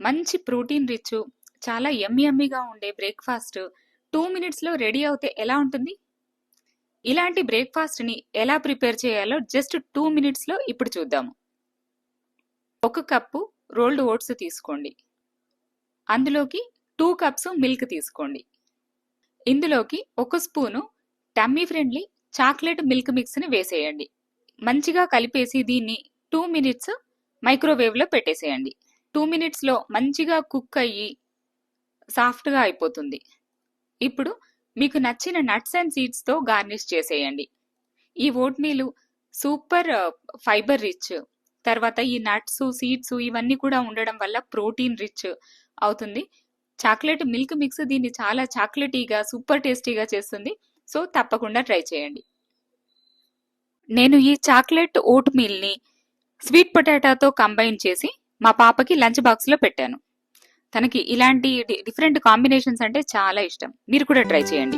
మంచి protein rich చాలా ఎమ్మి యమ్మీగా ఉండే బ్రేక్ఫాస్ట్ టూ మినిట్స్లో రెడీ అవుతే ఎలా ఉంటుంది? ఇలాంటి బ్రేక్ఫాస్ట్ని ఎలా ప్రిపేర్ చేయాలో జస్ట్ టూ మినిట్స్లో ఇప్పుడు చూద్దాము. ఒక కప్పు రోల్డ్ ఓట్స్ తీసుకోండి. అందులోకి టూ కప్స్ మిల్క్ తీసుకోండి. ఇందులోకి ఒక spoon tummy friendly chocolate milk మిక్స్ని వేసేయండి. మంచిగా కలిపేసి దీన్ని టూ మినిట్స్ మైక్రోవేవ్లో పెట్టేసేయండి. టూ మినిట్స్లో మంచిగా కుక్ అయ్యి సాఫ్ట్గా అయిపోతుంది. ఇప్పుడు మీకు నచ్చిన నట్స్ అండ్ సీడ్స్తో గార్నిష్ చేసేయండి. ఈ ఓట్ మీలు సూపర్ ఫైబర్ రిచ్. తర్వాత ఈ నట్స్ సీడ్స్ ఇవన్నీ కూడా ఉండడం వల్ల ప్రోటీన్ రిచ్ అవుతుంది. చాక్లెట్ మిల్క్ మిక్స్ దీన్ని చాలా చాక్లెటీగా సూపర్ టేస్టీగా చేస్తుంది. సో తప్పకుండా ట్రై చేయండి. నేను ఈ చాక్లెట్ ఓట్ మీల్ని స్వీట్ పొటాటాతో కంబైన్ చేసి మా పాపకి లంచ్ బాక్స్లో పెట్టాను. తనకి ఇలాంటి డిఫరెంట్ కాంబినేషన్స్ అంటే చాలా ఇష్టం. మీరు కూడా ట్రై చేయండి.